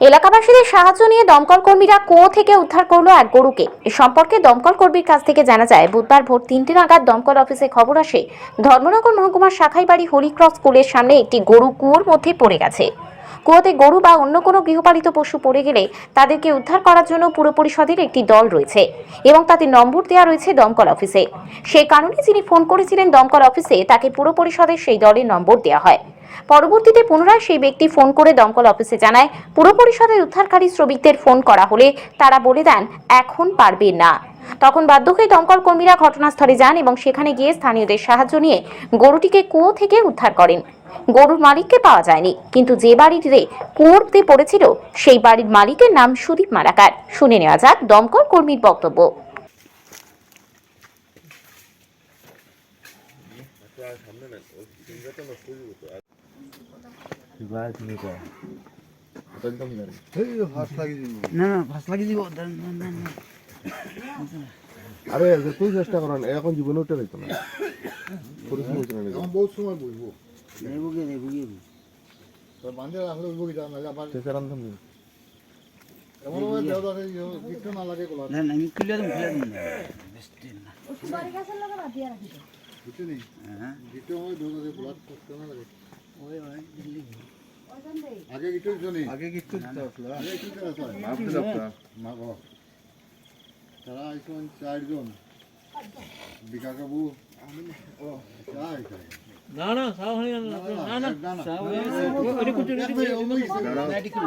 এলাকাবাসীদের সাহায্য নিয়ে দমকল কর্মীরা কুয়ো থেকে উদ্ধার করল এক গরুকে। এ সম্পর্কে দমকল কর্মীর কাছ থেকে জানা যায়, বুধবার ভোর তিনটে নাগাদ দমকল অফিসে খবর আসে, ধর্মনগর মহকুমার শাখাইবাড়ি হরিক্রস স্কুলের সামনে একটি গরু কুয়োর মধ্যে পড়ে গেছে। কুয়োতে গরু বা অন্য কোনো গৃহপালিত পশু পড়ে গেলে তাদেরকে উদ্ধার করার জন্য পুর পরিষদের একটি দল রয়েছে এবং তাতে নম্বর দেওয়া রয়েছে দমকল অফিসে। সেই কারণে যিনি ফোন করেছিলেন দমকল অফিসে, তাকে পুর পরিষদের সেই দলের নম্বর দেওয়া হয়। পরবর্তীতে পুনরায় সেই ব্যক্তি ফোন করে দমকল অফিসে জানায়, পুর পরিষদের উদ্ধারকারী শ্রমিকদের ফোন করা হলে তারা বলে দেন, এখন পারবে না। তখন বাধ্য হয়ে দমকল কর্মীরা ঘটনাস্থলে যান এবং সেখানে গিয়ে স্থানীয়দের সাহায্য নিয়ে গরুটিকে কুয়ো থেকে উদ্ধার করেন। গরুর মালিককে পাওয়া যায়নি। কিন্তু যে বাড়িটিতে কুয়োতে পড়েছিল সেই বাড়ির মালিকের নাম সুদীপ মালাকার। শুনে নেওয়া যাক দমকল কর্মীর বক্তব্য। না না ফাঁস লাগি দিব। না না না আরে তুই চেষ্টা করেন এখন জীবনে উঠে না। বহুত সময় বুঝব নেবু গে নেবু গে তোর বান্ধে রাখলে বুঝব কি জান না আবার চেষ্টা রান্ধন নি। এমন ভাবে দেও দাদা গিফট না লাগে কোলা না না আমি খুলে দিম খুলে দিম বেস্ট না বুঝতে নেই হ্যাঁ হয় করতে না লাগে ওই ওই দিল্লি আগে দিছো আগে কিছু দিতে আসলো আগে মাপ তারা চারজন বিকা কাবু ও চাই চাই না না সাও না না না না নাইটি করে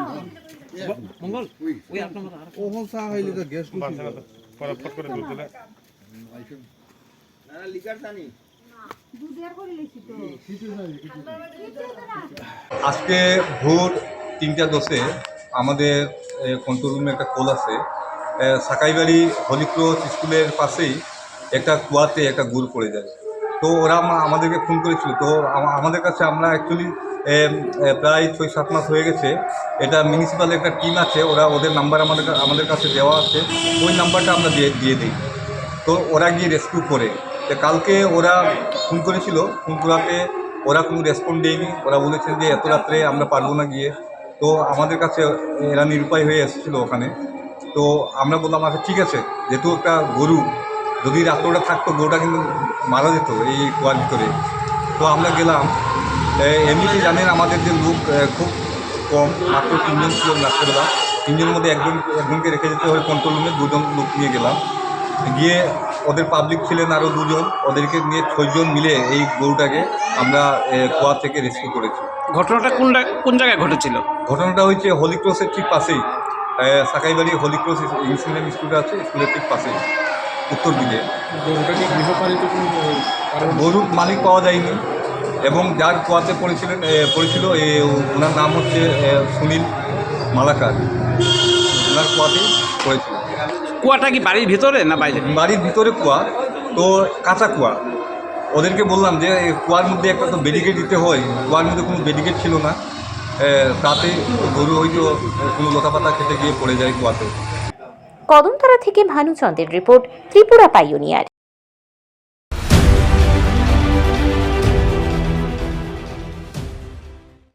মঙ্গল ওই ওই আপনার মতো ও হল চা হইলে তো গ্যাস আজকে ভোর তিনটা দশে আমাদের কন্ট্রোল রুমে একটা কল আছে। সাকাইবাড়ি হলিক্রস স্কুলের পাশেই একটা কুয়াতে একটা গুড় পড়ে যায়। তো ওরা আমা- আমাদেরকে ফোন করেছিল। তো আমাদের কাছে আমরা অ্যাকচুয়ালি প্রায় ছয়, সাত মাস হয়ে গেছে। এটা মিউনিসিপ্যাল একটা টিম আছে, ওরা ওদের নাম্বার আমাদের আমাদের কাছে দেওয়া আছে। ওই নাম্বারটা আমরা দিয়ে দিয়ে দিই। তো ওরা গিয়ে রেস্কিউ করে। তো কালকে ওরা ফোন করেছিল, ফোন করাতে ওরা কোনো রেসপন্ড দেয়নি। ওরা বলেছে যে এত রাত্রে আমরা পারব না গিয়ে। তো আমাদের কাছে এরা নিরুপায় হয়ে এসেছিল ওখানে। তো আমরা বললাম আচ্ছা ঠিক আছে, যেহেতু একটা গরু যদি রাত্রটা থাকতো গরুটা কিন্তু মারা যেত এই কুয়ার ভিতরে তো আমরা গেলাম। এমনিতে জানেন আমাদের যে লোক খুব কম মাত্র তিনজন ছিল রাত্রেবেলা। তিনজনের মধ্যে একজন একজনকে রেখে যেতে হয় কন্ট্রোল রুমে দুজন লোক নিয়ে গেলাম। গিয়ে ওদের পাবলিক ছিলেন আরও দুজন। ওদেরকে নিয়ে ছয়জন মিলে এই গরুটাকে আমরা এ, কুয়া থেকে রেস্কিউ করেছি। ঘটনাটা কোন কোন জায়গায় ঘটেছিল? ঘটনাটা হয়েছে হলিক্রসের ঠিক পাশেই। Sakaibari Holy Cross English medium school আছে স্কুলের ঠিক পাশেই। উত্তর দিকে। গরুর মালিক পাওয়া যায়নি এবং যার কুয়াতে পড়েছিলেন পড়েছিল এ, ওনার নাম হচ্ছে সুনীল মালাকার। ওনার কুয়াতেই পড়েছিল। কুয়াটা কি বাড়ির ভিতরে না বাইরে? বাড়ির ভিতরে কুয়া তো কাঁচা কুয়া। ওদেরকে বললাম যে এই কুয়ার মধ্যে একটা তো ব্যারিকেড দিতে হয়। কুয়ার মধ্যে কোনো ব্যারিকেড ছিল না। তাতে গরু হয়তো কোনো লতাপাতা খেতে গিয়ে পড়ে যায় কুয়াতে। কদমতলা থেকে ভানুচন্দ্রের রিপোর্ট ত্রিপুরা পাইওনিয়ার।